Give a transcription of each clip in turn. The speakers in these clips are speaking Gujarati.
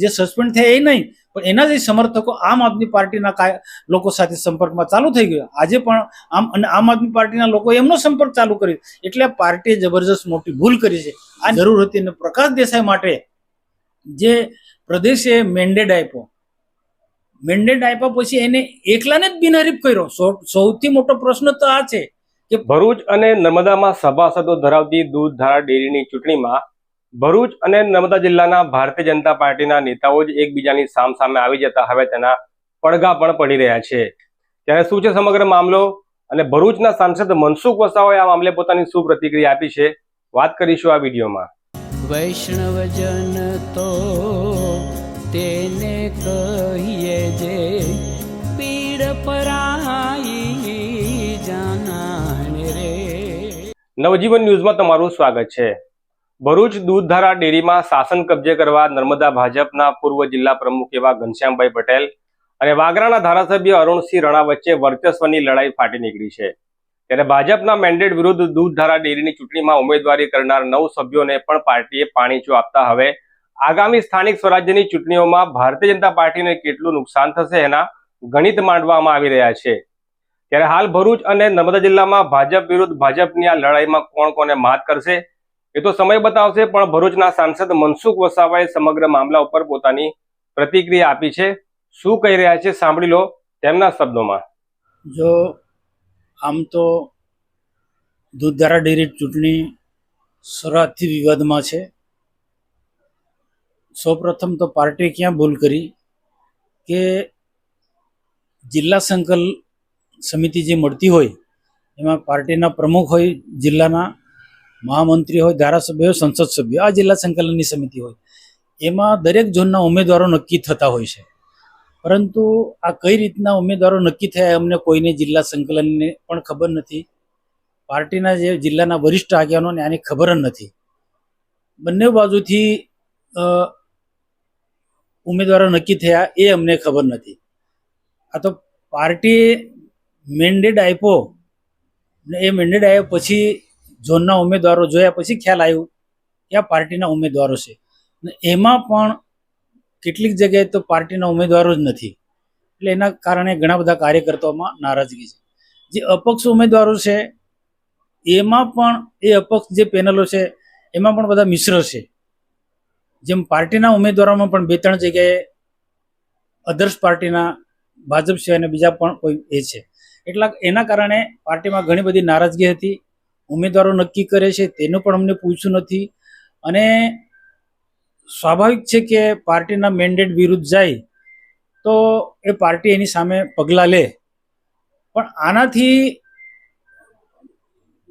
જે સસ્પેન્ડ થયા એ નહીં, પણ એના જે સમર્થકો આમ આદમી પાર્ટીના લોકો સાથે સંપર્કમાં ચાલુ થઈ ગયો. આજે પણ આમ અને આમ આદમી પાર્ટીના લોકો એમનો સંપર્ક ચાલુ કર્યો. એટલે પાર્ટીએ જબરજસ્ત મોટી ભૂલ કરી છે. આ જરૂર હતી અને પ્રકાશ દેસાઈ માટે જે પ્રદેશે મેન્ડેટ આપ્યો. મેન્ડેટ આપ્યા પછી એને એકલાને જ બિનહરીફ કર્યો. સૌથી મોટો પ્રશ્ન તો આ છે કે ભરૂચ અને નર્મદામાં સભાસદો ધરાવતી દૂધધારા ડેરીની ચૂંટણીમાં ભરૂચ અને નર્મદા જિલ્લાના ભારતીય જનતા પાર્ટીના નેતાઓ જ એકબીજાની સામસામે આવી જતા હવે તેના પડઘા પણ પડી રહ્યા છે. ત્યારે શું છે સમગ્ર મામલો? અને ભરૂચના સાંસદ મનસુખ વસાવાએ આ મામલે પોતાની શું પ્રતિક્રિયા આપી છે? વાત કરીશું આ વિડીયોમાં. વૈષ્ણવજન તો તેને કહીએ જે પીડ પરાઈ જાનાને રે. નવજીવન ન્યૂઝમાં તમારું સ્વાગત છે. ભરૂચ દૂધધારા ડેરીમાં શાસન કબજે કરવા નર્મદા ભાજપના પૂર્વ જિલ્લા પ્રમુખ એવા ઘનશ્યામભાઈ પટેલ અને વાગરાના ધારાસભ્ય અરુણસિંહ રણા વચ્ચે વર્ચસ્વની લડાઈ ફાટી નીકળી છે. ત્યારે ભાજપના મેન્ડેટ વિરુદ્ધ દૂધધારા ડેરીની ચૂંટણીમાં ઉમેદવારી કરનાર નવ સભ્યોને પણ પાર્ટીએ પાણીચો આપતા હવે આગામી સ્થાનિક સ્વરાજ્યની ચૂંટણીઓમાં ભારતીય જનતા પાર્ટીને કેટલું નુકસાન થશે એના ગણિત માંડવામાં આવી રહ્યા છે. ત્યારે હાલ ભરૂચ અને નર્મદા જિલ્લામાં ભાજપ વિરુદ્ધ ભાજપની આ લડાઈમાં કોણ કોને માત કરશે? એ તો સમય બતાવશે, પણ ભરૂચના સાંસદ મનસુખ વસાવાએ સમગ્ર મામલા ઉપર પોતાની પ્રતિક્રિયા આપી છે. શું કહી રહ્યા છે, સાંભળી લો તેમના શબ્દોમાં. જો આમ તો દૂધધારા ડેરી ચૂંટણી શરૂઆતથી વિવાદમાં છે. સૌપ્રથમ તો પાર્ટીએ ક્યાં ભૂલ કરી કે જિલ્લા સંકલ સમિતિ જે મળતી હોય, એમાં પાર્ટીના પ્રમુખ હોય જિલ્લાના મહામંત્રી હોય, ધારાસભ્ય હોય, સંસદ સભ્ય, આ જિલ્લા સંકલનની સમિતિ હોય. એમાં દરેક ઝોનના ઉમેદવારો નક્કી થતા હોય છે. પરંતુ આ કઈ રીતના ઉમેદવારો નક્કી થયા અમને કોઈને જિલ્લા સંકલનને પણ ખબર નથી. પાર્ટીના જે જિલ્લાના વરિષ્ઠ આગેવાનોને આની ખબર જ નથી. બંને બાજુથી ઉમેદવારો નક્કી થયા એ અમને ખબર નથી. આ તો પાર્ટીએ મેન્ડેટ આપ્યો ને એ મેન્ડેટ આપ્યા પછી ઝોનના ઉમેદવારો જોયા પછી ખ્યાલ આવ્યું કે આ પાર્ટીના ઉમેદવારો છે. એમાં પણ કેટલીક જગ્યાએ તો પાર્ટીના ઉમેદવારો જ નથી. એટલે એના કારણે ઘણા બધા કાર્યકર્તાઓમાં નારાજગી છે. જે અપક્ષ ઉમેદવારો છે, એમાં પણ એ અપક્ષ જે પેનલો છે, એમાં પણ બધા મિશ્ર છે. જેમ પાર્ટીના ઉમેદવારોમાં પણ બે ત્રણ જગ્યાએ અધર્સ પાર્ટીના ભાજપ અને બીજા પણ કોઈ એ છે. એટલા એના કારણે પાર્ટીમાં ઘણી બધી નારાજગી હતી. ઉમેદવારો નક્કી કરે છે તેનું પણ અમને પૂછ્યું નથી. અને સ્વાભાવિક છે કે પાર્ટીના મેન્ડેટ વિરુદ્ધ જાય તો એ પાર્ટી એની સામે પગલાં લે. પણ આનાથી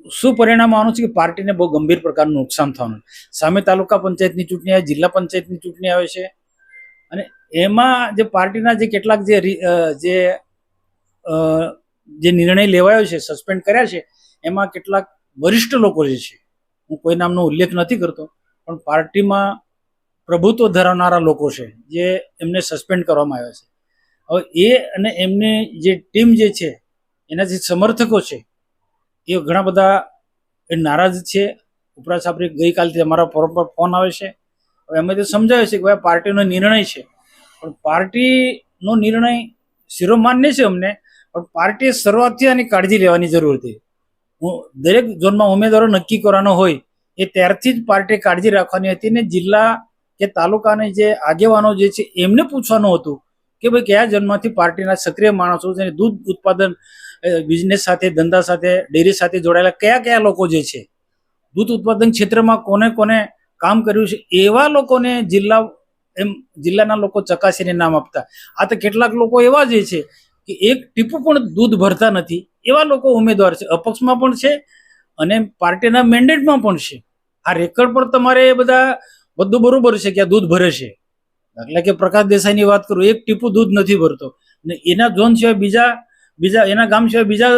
શું પરિણામ આવવાનું છે કે પાર્ટીને બહુ ગંભીર પ્રકારનું નુકસાન થવાનું સામે તાલુકા પંચાયતની ચૂંટણી આવે, જિલ્લા પંચાયતની ચૂંટણી આવે છે. અને એમાં જે પાર્ટીના જે કેટલાક જે જે જે નિર્ણય લેવાયો છે, સસ્પેન્ડ કર્યા છે, એમાં કેટલાક વરિષ્ઠ લોકો જે છે, હું કોઈ નામનો ઉલ્લેખ નથી કરતો, પણ પાર્ટીમાં પ્રભુત્વ ધરાવનારા લોકો છે, જે એમને સસ્પેન્ડ કરવામાં આવ્યા છે. હવે એ અને એમની જે ટીમ જે છે એના જે સમર્થકો છે, એ ઘણા બધા એ નારાજ છે. ઉપરાંત આપણે ગઈકાલથી અમારા ફોરમ પર ફોન આવે છે. હવે અમે તો સમજાવે છે કે ભાઈ પાર્ટીનો નિર્ણય છે. પણ પાર્ટીનો નિર્ણય શિરોમાન્ય છે અમને, પણ પાર્ટીએ શરૂઆતથી આની કાળજી લેવાની જરૂર હતી. દરેક ઝોનમાં ઉમેદવારો નક્કી કરવાનો હોય એ ત્યારથી જ પાર્ટીએ કાળજી રાખવાની હતી ને જિલ્લા કે તાલુકાના જે આગેવાનો જે છે એમને પૂછવાનું હતું કે ભાઈ કયા જન્મથી પાર્ટીના સક્રિય માણસો છે દૂધ ઉત્પાદન બિઝનેસ સાથે, ધંધા સાથે, ડેરી સાથે જોડાયેલા કયા કયા લોકો જે છે? દૂધ ઉત્પાદન ક્ષેત્રમાં કોને કોને કામ કર્યું છે એવા લોકોને જિલ્લા, એમ, જિલ્લાના લોકો ચકાસીને નામ આપતા. આ તો કેટલાક લોકો એવા જે છે કે એક ટીપું પણ દૂધ ભરતા નથી. એવા લોકો ઉમેદવાર છે. અપક્ષમાં પણ છે અને પાર્ટીના મેન્ડેટમાં પણ છે. આ રેકર્ડ પર તમારે એ બધા બધું બરોબર છે કે આ દૂધ ભરે છે. દાખલા કે પ્રકાશ દેસાઈની વાત કરું, એક ટીપું દૂધ નથી ભરતો. ને એના ઝોન સિવાય બીજા બીજા, એના ગામ સિવાય બીજા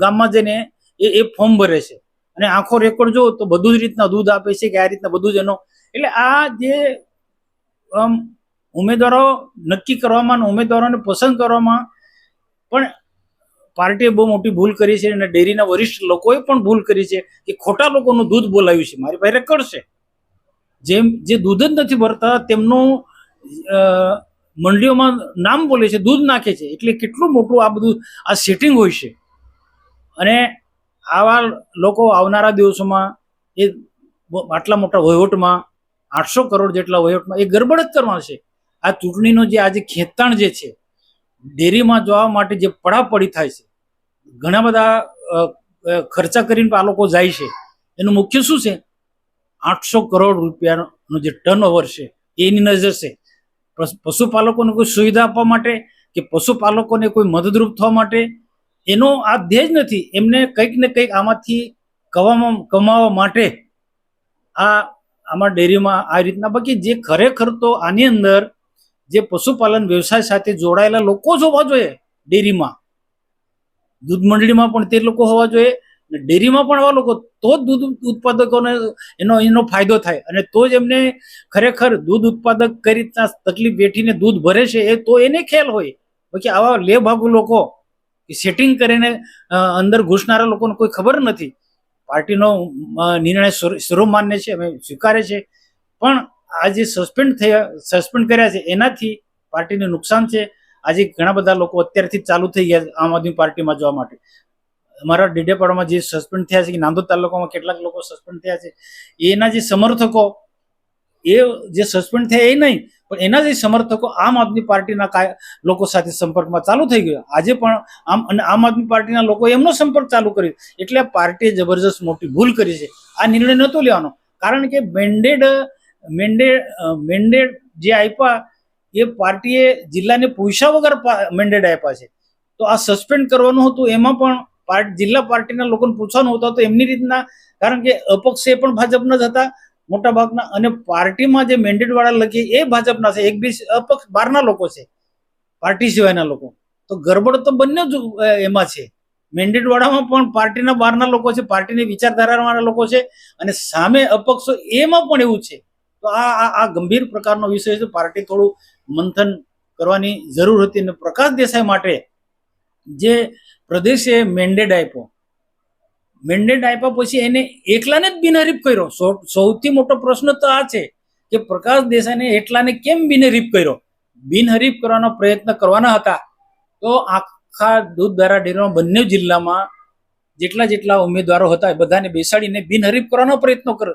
ગામમાં જઈને એ એ ફોર્મ ભરે છે. અને આખો રેકોર્ડ જો તો બધું જ રીતના દૂધ આપે છે કે આ રીતના બધું જ એનો. એટલે આ જે ઉમેદવારો નક્કી કરવામાં અને ઉમેદવારોને પસંદ કરવામાં પણ પાર્ટીએ બહુ મોટી ભૂલ કરી છે અને ડેરીના વરિષ્ઠ લોકોએ પણ ભૂલ કરી છે કે ખોટા લોકોનું દૂધ બોલાવ્યું છે. મારી પાસે રેકોર્ડ છે. જેમ જે દૂધ જ નથી ભરતા, તેમનું મંડળીઓમાં નામ બોલે છે, દૂધ નાખે છે. એટલે કેટલું મોટું આ બધું, આ સેટિંગ હોય છે. અને આવા લોકો આવનારા દિવસોમાં એ આટલા મોટા વહીવટમાં, આઠસો કરોડ જેટલા વહીવટમાં, એ ગરબડ જ કરવાનો છે. આ ચૂંટણીનો જે આજે ખેંચાણ જે છે, ડેરીમાં જવા માટે જે પડાપડી થાય છે ઘણા બધા ખર્ચા કરીને આ લોકો જાય છે. એનું મુખ્ય શું છે? આઠસો કરોડ રૂપિયાનો જે ટર્ન ઓવર છે, એની નજર છે. પશુ- પશુપાલકોને કોઈ સુવિધા આપવા માટે કે પશુપાલકોને કોઈ મદદરૂપ થવા માટે? એનો આ ધ્યેય નથી. એમને કંઈક ને કંઈક આમાંથી કવામાં, કમાવા માટે આ, આમાં ડેરીમાં આ રીતના બાકી જે ખરેખર તો આની અંદર જે પશુપાલન વ્યવસાય સાથે જોડાયેલા લોકો જ હોવા જોઈએ ડેરીમાં. દૂધ મંડળીમાં પણ તે લોકો હોવા જોઈએ અને ડેરીમાં પણ આવા લોકો તો જ દૂધ ઉત્પાદકોને એનો એનો ફાયદો થાય. અને તો જ એમને ખરેખર દૂધ ઉત્પાદક કઈ રીતના તકલીફ વેઠીને દૂધ ભરે છે એ તો એને ખ્યાલ હોય. બાકી આવા લેભાગુ લોકો સેટિંગ કરીને અંદર ઘૂસનારા લોકોને કોઈ ખબર નથી. પાર્ટીનો નિર્ણય સર્વ- સર્વમાન્ય છે, અમે સ્વીકારે છે. પણ આ જે સસ્પેન્ડ થયા, સસ્પેન્ડ કર્યા છે, એનાથી પાર્ટીને નુકસાન છે. આજે ઘણા બધા લોકો અત્યારથી ચાલુ થઈ ગયા આમ આદમી પાર્ટીમાં જવા માટે. અમારા ડીડેપાડામાં જે સસ્પેન્ડ થયા છે કે નાંદોદ તાલુકામાં કેટલાક લોકો સસ્પેન્ડ થયા છે, એના જે સમર્થકો, એ જે સસ્પેન્ડ થયા એ નહીં, પણ એના જે સમર્થકો આમ આદમી પાર્ટીના કાય- લોકો સાથે સંપર્કમાં ચાલુ થઈ ગયો. આજે પણ આમ, અને આમ આદમી પાર્ટીના લોકો એમનો સંપર્ક ચાલુ કર્યો. એટલે પાર્ટીએ જબરજસ્ત મોટી ભૂલ કરી છે. આ નિર્ણય નહોતો લેવાનો. કારણ કે મેન્ડેડ મેન્ડેડ મેન્ડેડ જે આપ્યા એ પાર્ટીએ જિલ્લાને પૂછ્યા વગર મેન્ડેડ આપ્યા છે. તો આ સસ્પેન્ડ કરવાનું હતું, એમાં પણ જિલ્લા પાર્ટીના લોકોને પૂછવાનું હતું, તો એમની રીતના, કારણ કે અપક્ષ પણ ભાજપના જ હતા મોટા ભાગના અને પાર્ટીમાં જે મેન્ડેટ વાળા લખી, એ ભાજપના છે એક બી અપક્ષ, બહારના લોકો છે, પાર્ટી સિવાયના લોકો. તો ગરબડ તો બંને જ એમાં છે. મેન્ડેટ વાળામાં પણ પાર્ટીના બહારના લોકો છે, પાર્ટીની વિચારધારાવાળા લોકો છે, અને સામે અપક્ષો એમાં પણ એવું છે. તો આ આ ગંભીર પ્રકારનો વિષય છે, પાર્ટી થોડું મંથન કરવાની જરૂર હતી અને પ્રકાશ દેસાઈ માટે જે પ્રદેશે મેન્ડેટ આપ્યો. મેન્ડેટ આપ્યા પછી એને એકલાને જ બિનહરીફ કર્યો. સૌથી મોટો પ્રશ્ન તો આ છે કે પ્રકાશ દેસાઈને એટલાને કેમ બિનહરીફ કર્યો? બિનહરીફ કરવાનો પ્રયત્ન કરવાના હતા. તો આખા દૂધધારા ડેરીમાં બંને જિલ્લામાં જેટલા જેટલા ઉમેદવારો હતા એ બધાને બેસાડીને બિનહરીફ કરવાનો પ્રયત્નો કર-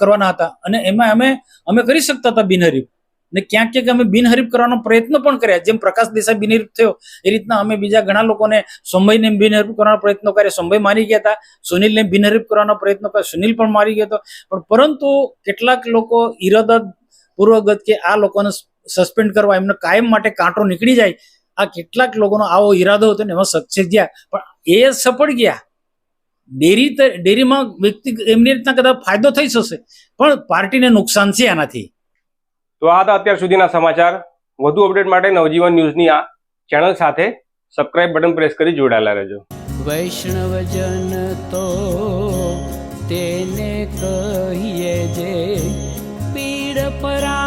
કરવાના હતા. અને એમાં અમે અમે કરી શકતા હતા બિનહરીફ. ને ક્યાંક ક્યાંક અમે બિનહરીફ કરવાનો પ્રયત્ન પણ કર્યા. જેમ પ્રકાશ દેસાઈ બિનહરીફ થયો, એ રીતના અમે બીજા ઘણા લોકોને સોમભાઈને બિનહરીફ કરવાનો પ્રયત્ન કર્યા. સોમભાઈ મારી ગયા હતા, સુનિલને બિનહરીફ કરવાનો પ્રયત્ન કર્યો. સુનિલ પણ મારી ગયો હતો. પણ પરંતુ કેટલાક લોકો ઈરાદત પૂર્વગત કે આ લોકોને સસ્પેન્ડ કરવા, એમને કાયમ માટે કાંટો નીકળી જાય, આ કેટલાક લોકોનો આવો ઈરાદો હતો ને એમાં સક્સેસ ગયા પણ એ સફળ ગયા. ડેરી ડેરીમાં વ્યક્તિ, એમની રીતના કદાચ ફાયદો થઈ શકશે પણ પાર્ટીને નુકસાન છે આનાથી. તો આ હતા અત્યાર સુધીના સમાચાર. વધુ અપડેટ માટે નવજીવન ન્યૂઝની આ ચેનલ સાથે સબસ્ક્રાઇબ બટન પ્રેસ કરી જોડાયેલા રહેજો. વૈષ્ણવજન તો તેને કહીએ જે પીડ પરા